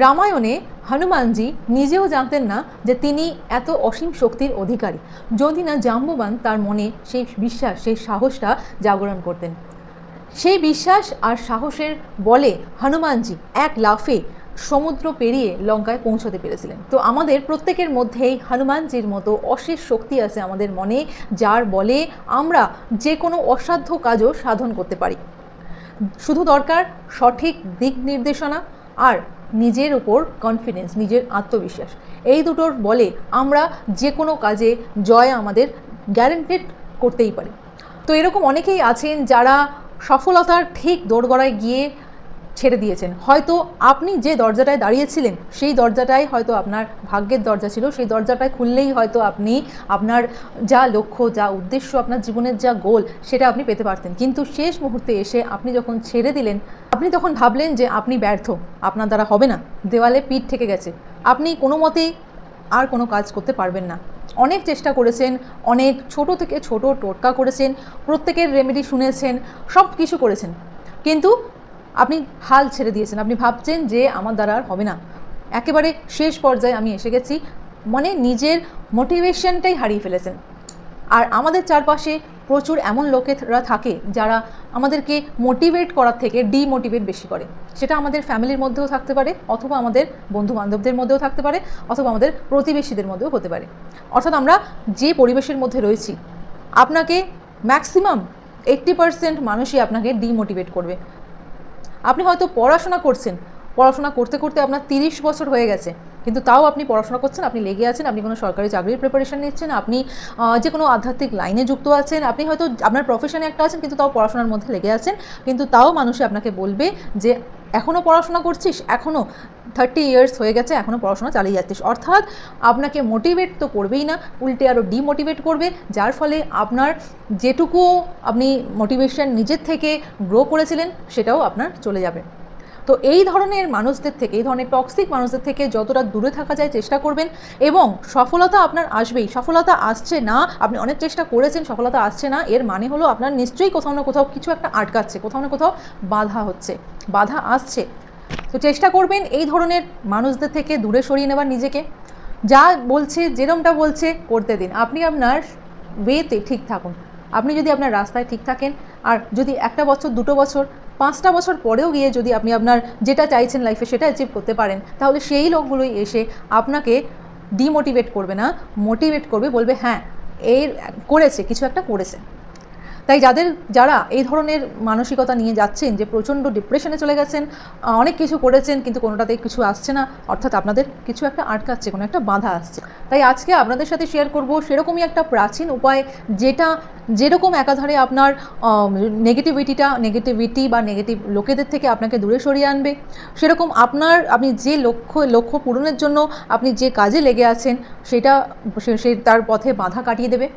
রামায়ণে হনুমানজি নিজেও জানতেন না যে তিনি এত অসীম শক্তির অধিকারী। যদি না জাম্ববান তার মনে সেই বিশ্বাস, সেই সাহসটা জাগরণ করতেন। সেই বিশ্বাস আর সাহসের বলে হনুমানজি এক লাফে সমুদ্র পেরিয়ে লঙ্কায় পৌঁছতে পেরেছিলেন। তো আমাদের প্রত্যেকের মধ্যেই হনুমানজির মতো অশেষ শক্তি আছে আমাদের মনে, যার বলে আমরা যে কোনো অসাধ্য কাজও সাধন করতে পারি। শুধু দরকার সঠিক দিক নির্দেশনা আর নিজের ওপর কনফিডেন্স নিজের আত্মবিশ্বাস। এই দুটোর বলে আমরা যে কোনো কাজে জয় আমাদের গ্যারেন্টেড করতেই পারি। তো এরকম অনেকেই আছেন যারা সফলতার ঠিক দোরগড়ায় গিয়ে ছেড়ে দিয়েছেন। হয়তো আপনি যে দরজাটায় দাঁড়িয়েছিলেন, সেই দরজাটাই হয়তো আপনার ভাগ্যের দরজা ছিল। সেই দরজাটায় খুললেই হয়তো আপনি আপনার যা লক্ষ্য, যা উদ্দেশ্য, আপনার জীবনের যা গোল, সেটা আপনি পেতে পারতেন। কিন্তু শেষ মুহূর্তে এসে আপনি যখন ছেড়ে দিলেন, আপনি তখন ভাবলেন যে আপনি ব্যর্থ, আপনার দ্বারা হবে না। দেওয়ালে পিঠ থেকে গেছে। আপনি কোনো মতেই আর কোনো কাজ করতে পারবেন না। অনেক চেষ্টা করেছেন, অনেক ছোট থেকে ছোট টোটকা করেছেন, প্রত্যেকের রেমেডি শুনেছেন সব কিছু করেছেন। কিন্তু আপনি হাল ছেড়ে দিয়েছেন। আপনি ভাবছেন যে আমার দ্বারা আর হবে না। একেবারে শেষ পর্যায়ে আমি এসে গেছি। মানে নিজের মোটিভেশনটাই হারিয়ে ফেলেছেন। আর আমাদের চারপাশে প্রচুর এমন লোকেরা থাকে যারা আমাদেরকে মোটিভেট করার থেকে ডিমোটিভেট বেশি করে। সেটা আমাদের ফ্যামিলির মধ্যেও থাকতে পারে, অথবা আমাদের বন্ধু বান্ধবদের মধ্যেও থাকতে পারে, অথবা আমাদের প্রতিবেশীদের মধ্যেও হতে পারে। অর্থাৎ আমরা যে পরিবেশের মধ্যে রয়েছি, আপনাকে ম্যাক্সিমাম এইট্টি পার্সেন্ট মানুষই আপনাকে ডিমোটিভেট করবে। আপনি হয়তো পড়াশোনা করছেন। পড়াশোনা করতে করতে আপনার তিরিশ বছর হয়ে গেছে। কিন্তু তাও আপনি পড়াশোনা করছেন, আপনি লেগে আছেন, আপনি কোনো সরকারি চাকরির প্রিপারেশন নিচ্ছেন, আপনি যে কোনো আধ্যাত্মিক লাইনে যুক্ত আছেন, আপনি হয়তো আপনার প্রফেশনে একটা আছেন, কিন্তু তাও পড়াশোনার মধ্যে লেগে আছেন, কিন্তু তাও মানুষে আপনাকে বলবে যে এখনও পড়াশোনা করছিস? এখনও থার্টি ইয়ার্স হয়ে গেছে এখনও পড়াশোনা চালিয়ে যাচ্ছিস। অর্থাৎ আপনাকে মোটিভেট তো করবেই না, উল্টে আরও ডিমোটিভেট করবে, যার ফলে আপনার যেটুকু আপনি মোটিভেশন নিজের থেকে গ্রো করেছিলেন, সেটাও আপনার চলে যাবে। তো এই ধরনের মানুষদের থেকে, এই ধরনের টক্সিক মানুষদের থেকে যতটা দূরে থাকা যায় চেষ্টা করবেন এবং সফলতা আপনার আসবেই। সফলতা আসছে না, আপনি অনেক চেষ্টা করেছেন, সফলতা আসছে না, এর মানে হলো আপনার নিশ্চয়ই কোথাও না কোথাও কিছু একটা আটকাচ্ছে, কোথাও না কোথাও বাধা হচ্ছে, বাধা আসছে। তো চেষ্টা করবেন এই ধরনের মানুষদের থেকে দূরে সরিয়ে নেবার নিজেকে। যা বলছে, যেরমটা বলছে, করতে দিন। আপনি আপনার ওয়েতে ঠিক থাকুন। আপনি যদি আপনার রাস্তায় ঠিক থাকেন, আর যদি একটা বছর, দুটো বছর পাঁচটা বছর পরেও গিয়ে যদি আপনি আপনার যেটা চাইছেন লাইফে সেটা অ্যাচিভ করতে পারেন, তাহলে সেই লোকগুলোই এসে আপনাকে ডিমোটিভেট করবে না মোটিভেট করবে, বলবে হ্যাঁ এর, করেছে, কিছু একটা করেছে। তাই যাদের, যারা এই ধরনের মানসিকতা নিয়ে যাচ্ছেন, যে প্রচণ্ড ডিপ্রেশনে চলে গেছেন অনেক কিছু করেছেন, কিন্তু কোনোটাতেই কিছু আসছে না, অর্থাৎ আপনাদের কিছু একটা আটকাচ্ছে, কোনো একটা বাধা আসছে। তাই আজকে আপনাদের সাথে শেয়ার করব সেরকমই একটা প্রাচীন উপায়, যেটা যেরকম একাধারে আপনার নেগেটিভিটিটা নেগেটিভিটি বা নেগেটিভ লোকেদের থেকে আপনাকে দূরে সরিয়ে আনবে, সেরকম আপনার, আপনি যে লক্ষ্য লক্ষ্য পূরণের জন্য আপনি যে কাজে লেগে আছেন, সেটা সে তার পথে বাধা কাটিয়ে দেবে।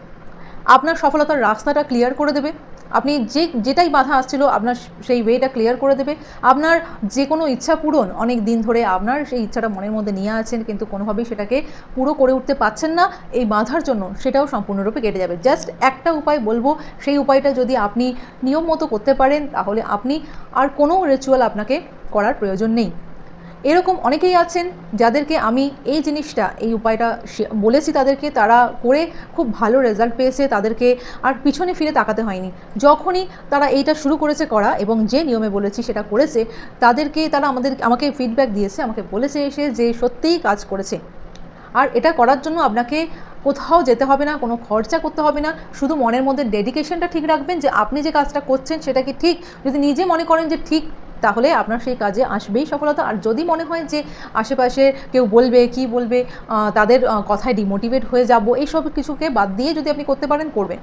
আপনার সফলতার রাস্তাটা ক্লিয়ার করে দেবে। আপনি যে, যেটাই বাধা আসছিল, আপনার সেই ওয়েটা ক্লিয়ার করে দেবে। আপনার যে কোনো ইচ্ছা পূরণ, অনেক দিন ধরে আপনার সেই ইচ্ছাটা মনের মধ্যে নিয়ে আছেন, কিন্তু কোনোভাবেই সেটাকে পুরো করে উঠতে পারছেন না। এই বাধার জন্য সেটাও সম্পূর্ণরূপে কেটে যাবে। জাস্ট একটা উপায় বলব, সেই উপায়টা যদি আপনি নিয়ম মতো করতে পারেন, তাহলে আপনি আর কোনো রিচুয়াল আপনাকে করার প্রয়োজন নেই। এরকম অনেকেই আছেন যাদেরকে আমি এই জিনিসটা, এই উপায়টা বলেছি তাদেরকে, তারা করে খুব ভালো রেজাল্ট পেয়েছে তাদেরকে, আর পিছনে ফিরে তাকাতে হয়নি। যখনই তারা এইটা শুরু করেছে করা এবং যে নিয়মে বলেছি সেটা করেছে, তাদেরকে, তারা আমাদের, আমাকে ফিডব্যাক দিয়েছে, আমাকে বলেছে এসে যে সত্যিই কাজ করেছে। আর এটা করার জন্য আপনাকে কোথাও যেতে হবে না, কোনো খরচা করতে হবে না, শুধু মনের মধ্যে ডেডিকেশনটা ঠিক রাখবেন যে আপনি যে কাজটা করছেন সেটা কি ঠিক? যদি নিজে মনে করেন যে ঠিক তাহলে আপনার সেই কাজে আসবেই সফলতা। আর যদি মনে হয় যে আশেপাশে কেউ বলবে, কি বলবে তাদের কথায় ডিমোটিভেট হয়ে যাব, এইসব কিছুকে বাদ দিয়ে যদি আপনি করতে পারেন, করবেন।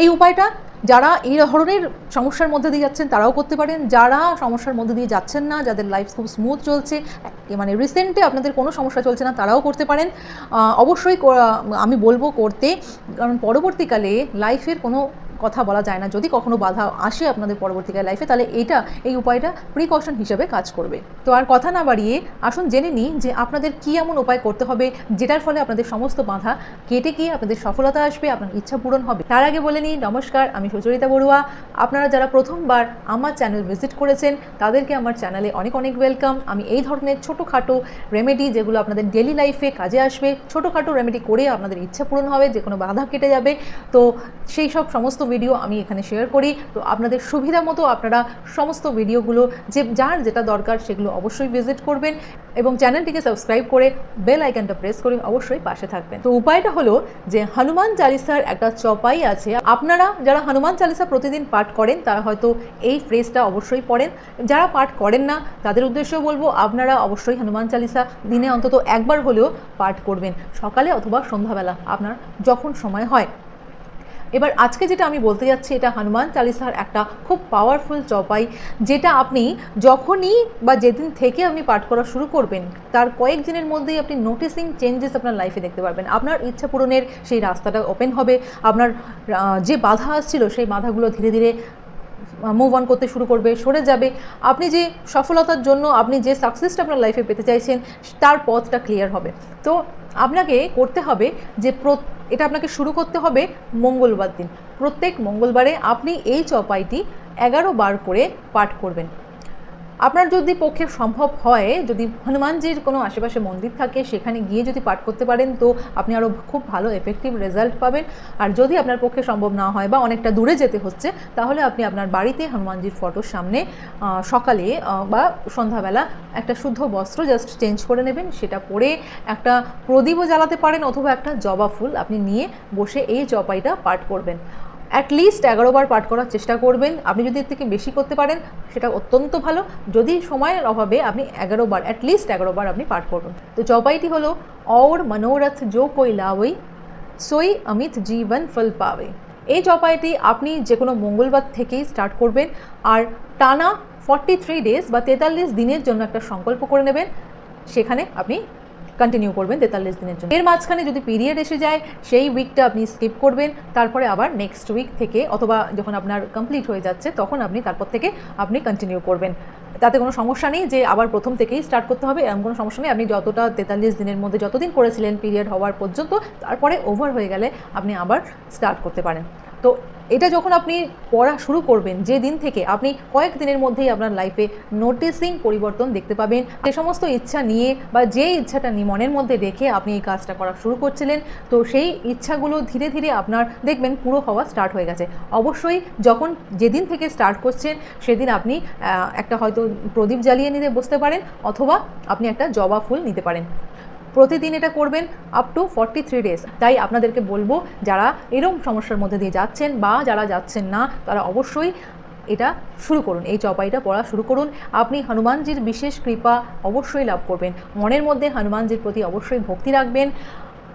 এই উপায়টা যারা এই ধরনের সমস্যার মধ্যে দিয়ে যাচ্ছেন, তারাও করতে পারেন। যারা সমস্যার মধ্যে দিয়ে যাচ্ছেন না, যাদের লাইফ খুব স্মুথ চলছে মানে রিসেন্টে আপনাদের কোনো সমস্যা চলছে না, তারাও করতে পারেন। অবশ্যই আমি বলব করতে, কারণ পরবর্তীকালে লাইফের কোনো কথা বলা যায় না। যদি কখনো বাধা আসে আপনাদের পরবর্তীকালে লাইফে তাহলে এইটা, এই উপায়টা প্রিকশন হিসেবে কাজ করবে। তো আর কথা না বাড়িয়ে আসুন জেনে নিই যে আপনাদের কী এমন উপায় করতে হবে, যেটার ফলে আপনাদের সমস্ত বাধা কেটে গিয়ে আপনাদের সফলতা আসবে, আপনার ইচ্ছা পূরণ হবে। তার আগে বলে নিই, নমস্কার, আমি সুচরিতা বড়ুয়া। আপনারা যারা প্রথমবার আমার চ্যানেল ভিজিট করেছেন, তাদেরকে আমার চ্যানেলে অনেক অনেক ওয়েলকাম আমি এই ধরনের ছোটোখাটো রেমেডি যেগুলো আপনাদের ডেলি লাইফে কাজে আসবে, ছোটোখাটো রেমেডি করে আপনাদের ইচ্ছা পূরণ হবে যে কোনো বাধা কেটে যাবে। তো সেই সব সমস্ত ভিডিও আমি এখানে শেয়ার করি। তো আপনাদের সুবিধা মতো আপনারা সমস্ত ভিডিওগুলো যে, যার যেটা দরকার সেগুলো অবশ্যই ভিজিট করবেন এবং চ্যানেলটিকে সাবস্ক্রাইব করে বেল আইকনটা প্রেস করে অবশ্যই পাশে থাকবেন। তো উপায়টা হলো যে, হনুমান চালিসার একটা চপাই আছে। আপনারা যারা হনুমান চালিসা প্রতিদিন পাঠ করেন, তারা হয়তো এই ফ্রেজটা অবশ্যই পড়েন। যারা পাঠ করেন না, তাদের উদ্দেশ্যেও বলব, আপনারা অবশ্যই হনুমান চালিসা দিনে অন্তত একবার হলেও পাঠ করবেন। সকালে অথবা সন্ধ্যাবেলা, আপনার যখন সময় হয়। এবার আজকে যেটা আমি বলতে যাচ্ছি, এটা হনুমান চালিসার একটা খুব পাওয়ারফুল চপাই যেটা আপনি যখনই বা যেদিন থেকে আপনি পাঠ করা শুরু করবেন, তার কয়েক দিনের মধ্যেই আপনি নোটিসিং চেঞ্জেস আপনার লাইফে দেখতে পারবেন। আপনার ইচ্ছা পূরণের সেই রাস্তাটা ওপেন হবে, আপনার যে বাধা আসছিল, সেই বাধাগুলো ধীরে ধীরে মুভ অন করতে শুরু করবে, সরে যাবে। আপনি যে সফলতার জন্য আপনি যে সাকসেসটা আপনার লাইফে পেতে চাইছেন, তার পথটা ক্লিয়ার হবে। তো আপনাকে করতে হবে যে প্র- এটা আপনাকে শুরু করতে হবে মঙ্গলবার দিন। প্রত্যেক মঙ্গলবারে আপনি এই চপাইটি এগারো বার করে পাঠ করবেন। আপনার যদি পক্ষে সম্ভব হয়, যদি হনুমানজির কোনো আশেপাশে মন্দির থাকে, সেখানে গিয়ে যদি পাঠ করতে পারেন, তো আপনি আরও খুব ভালো এফেক্টিভ রেজাল্ট পাবেন। আর যদি আপনার পক্ষে সম্ভব না হয় বা অনেকটা দূরে যেতে হচ্ছে, তাহলে আপনি আপনার বাড়িতে হনুমানজির ফটোর সামনে সকালে বা সন্ধ্যাবেলা একটা শুদ্ধ বস্ত্র জাস্ট চেঞ্জ করে নেবেন। সেটা পরে একটা প্রদীপও জ্বালাতে পারেন অথবা একটা জবা ফুল আপনি নিয়ে বসে এই জপাইটা পাঠ করবেন। অ্যাটলিস্ট এগারোবার পাঠ করার চেষ্টা করবেন। আপনি যদি এর থেকে বেশি করতে পারেন, সেটা অত্যন্ত ভালো। যদি সময়ের অভাবে আপনি এগারোবার অ্যাটলিস্ট এগারোবার আপনি পাঠ করবেন তো চপাইটি হলো অর মনোরথ জো কই লাওই সই অমিত জীবন ফল পাবে এই চপাইটি আপনি যে কোনো মঙ্গলবার থেকেই স্টার্ট করবেন। আর টানা ফর্টি থ্রি ডেজ বা তেতাল্লিশ দিনের জন্য একটা সংকল্প করে নেবেন। সেখানে আপনি কন্টিনিউ করবেন তেতাল্লিশ দিনের জন্য। এর মাঝখানে যদি পিরিয়ড এসে যায়, সেই উইকটা আপনি স্কিপ করবেন, তারপরে আবার নেক্সট উইক থেকে অথবা যখন আপনার কমপ্লিট হয়ে যাচ্ছে, তখন আপনি তারপর থেকে আপনি কন্টিনিউ করবেন। তাতে কোনো সমস্যা নেই যে আবার প্রথম থেকেই স্টার্ট করতে হবে, এমন কোনো সমস্যা নেই। আপনি যতটা তেতাল্লিশ দিনের মধ্যে যতদিন করেছিলেন পিরিয়ড হওয়ার পর্যন্ত, তারপরে ওভার হয়ে গেলে আপনি আবার স্টার্ট করতে পারেন। তো এটা যখন আপনি পড়া শুরু করবেন, যে দিন থেকে আপনি কয়েক দিনের মধ্যেই আপনার লাইফে নোটিসিং পরিবর্তন দেখতে পাবেন। যে সমস্ত ইচ্ছা নিয়ে বা যে ইচ্ছাটা নিয়ে মনের মধ্যে রেখে আপনি এই কাজটা করা শুরু করছিলেন, তো সেই ইচ্ছাগুলো ধীরে ধীরে আপনার দেখবেন পুরো হওয়া স্টার্ট হয়ে গেছে। অবশ্যই যখন যেদিন থেকে স্টার্ট করছেন, সেদিন আপনি একটা হয়তো প্রদীপ জ্বালিয়ে নিতে বসতে পারেন অথবা আপনি একটা জবা ফুল নিতে পারেন। প্রতিদিন এটা করবেন up to forty three days তাই আপনাদেরকে বলব, যারা এরম সমস্যার মধ্যে দিয়ে যাচ্ছেন বা যারা যাচ্ছেন না, তারা অবশ্যই এটা শুরু করুন। এই চপাইটা পড়া শুরু করুন। আপনি হনুমানজির বিশেষ কৃপা অবশ্যই লাভ করবেন। মনের মধ্যে হনুমানজির প্রতি অবশ্যই ভক্তি রাখবেন।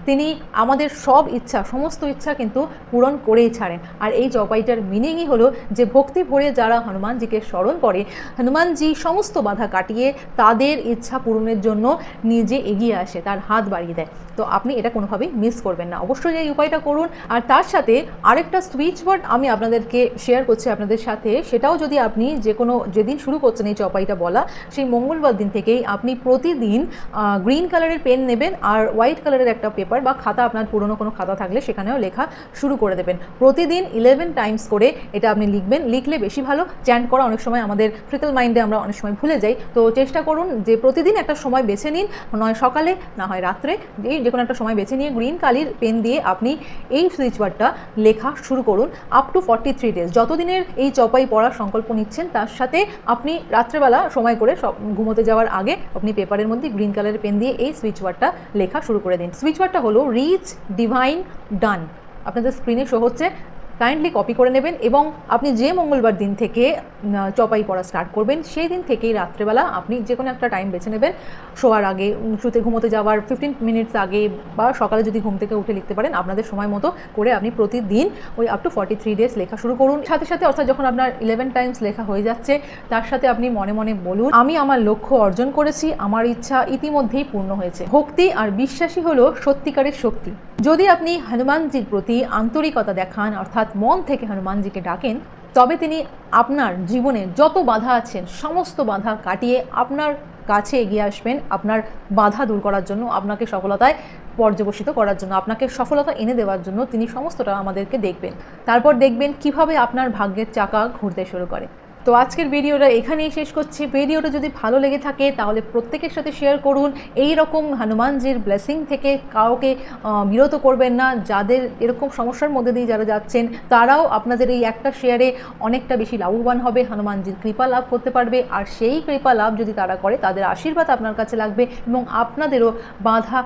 তিনি আমাদের সব ইচ্ছা, সমস্ত ইচ্ছা কিন্তু পূরণ করেই ছাড়েন। আর এই চপাইটার মিনিংই হলো যে ভক্তি ভরে যারা হনুমানজিকে স্মরণ করে, হনুমানজি সমস্ত বাধা কাটিয়ে তাদের ইচ্ছা পূরণের জন্য নিজে এগিয়ে আসে, তার হাত বাড়িয়ে দেয়। তো আপনি এটা কোনোভাবেই মিস করবেন না। অবশ্যই এই উপায়টা করুন। আর তার সাথে আরেকটা সুইচ ওয়ার্ড আমি আপনাদেরকে শেয়ার করছি আপনাদের সাথে। সেটাও যদি আপনি যে কোনো যেদিন শুরু করছেন এই চপাইটা বলা, সেই মঙ্গলবার দিন থেকেই আপনি প্রতিদিন গ্রিন কালারের পেন নেবেন আর হোয়াইট কালারের একটা পেপার বা খাতা, আপনার পুরনো কোনো খাতা থাকলে সেখানেও লেখা শুরু করে দেবেন। প্রতিদিন ইলেভেন টাইমস করে এটা আপনি লিখবেন। লিখলে বেশি ভালো চ্যান্ট করা অনেক সময় আমাদের ফ্রিকল মাইন্ডে আমরা অনেক সময় ভুলে যাই। তো চেষ্টা করুন যে প্রতিদিন একটা সময় বেছে নিন, নয় সকালে, না হয় রাত্রে এই যে কোনো একটা সময় বেছে নিয়ে গ্রিন কালির পেন দিয়ে আপনি এই সুইচ ওয়ার্ডটা লেখা শুরু করুন। Up to forty three days যতদিনের এই চপাই পড়ার সংকল্প নিচ্ছেন, তার সাথে আপনি রাত্রেবেলা সময় করে সব ঘুমোতে যাওয়ার আগে আপনি পেপারের মধ্যে গ্রিন কালারের পেন দিয়ে এই সুইচ ওয়ার্ডটা লেখা শুরু করে দিন। সুইচ ওয়ার্ডটা হলো রিচ ডিভাইন ডান আপনাদের স্ক্রিনে শো হচ্ছে কাইন্ডলি কপি করে নেবেন এবং আপনি যে মঙ্গলবার দিন থেকে চপাই পড়া স্টার্ট করবেন, সেই দিন থেকেই রাত্রেবেলা আপনি যে কোনো একটা টাইম বেছে নেবেন। শোয়ার আগে, শুতে ঘুমোতে যাওয়ার ফিফটিন মিনিটস আগে বা সকালে যদি ঘুম থেকে উঠে লিখতে পারেন, আপনাদের সময় মতো করে আপনি প্রতিদিন ওই up to forty three days লেখা শুরু করুন। সাথে সাথে অর্থাৎ যখন আপনার ইলেভেন টাইমস লেখা হয়ে যাচ্ছে, তার সাথে আপনি মনে মনে বলুন, আমি আমার লক্ষ্য অর্জন করেছি, আমার ইচ্ছা ইতিমধ্যেই পূর্ণ হয়েছে। ভক্তি আর বিশ্বাসী হলো সত্যিকারের শক্তি। যদি আপনি হনুমানজির প্রতি আন্তরিকতা দেখান, অর্থাৎ মন থেকে হনুমানজিকে ডাকেন, তবে তিনি আপনার জীবনে যত বাধা আছেন সমস্ত বাধা কাটিয়ে আপনার কাছে এগিয়ে আসবেন। আপনার বাধা দূর করার জন্য, আপনাকে সফলতায় পর্যবসিত করার জন্য, আপনাকে সফলতা এনে দেওয়ার জন্য তিনি সমস্তটা আমাদেরকে দেখবেন। তারপর দেখবেন কীভাবে আপনার ভাগ্যের চাকা ঘুরতে শুরু করে। তো আজকের ভিডিওটা এখানেই শেষ করছি। ভিডিওটা যদি ভালো লেগে থাকে, তাহলে প্রত্যেকের সাথে শেয়ার করুন। এই রকম হনুমানজির ব্লেসিং থেকে কাউকে বিরত করবেন না। যাদের এরকম সমস্যার মধ্যে দিয়ে যারা যাচ্ছেন, তারাও আপনাদের এই একটা শেয়ারে অনেকটা বেশি লাভবান হবে। হনুমানজির কৃপা লাভ করতে পারবে। আর সেই কৃপা লাভ যদি তারা করে, তাদের আশীর্বাদ আপনার কাছে লাগবে এবং আপনাদেরও বাধা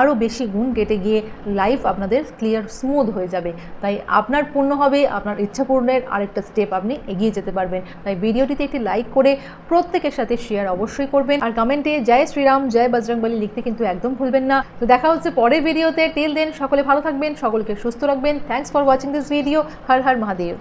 আরও বেশি গুণ কেটে গিয়ে লাইফ আপনাদের ক্লিয়ার স্মুথ হয়ে যাবে। তাই আপনার পূর্ণ হবে, আপনার ইচ্ছা পূর্ণের আরেকটা স্টেপ আপনি এগিয়ে যেতে পারবেন। তাই ভিডিওটিতে একটি লাইক করে প্রত্যেকের সাথে শেয়ার অবশ্যই করবেন। আর কমেন্টে জয় শ্রীরাম, জয় বজরংবলী লিখতে কিন্তু একদম ভুলবেন না। তো দেখা হচ্ছে পরের ভিডিওতে টেল দেন সকলে ভালো থাকবেন, সকলকে সুস্থ রাখবেন। Thanks for watching this video Har Har Mahadev.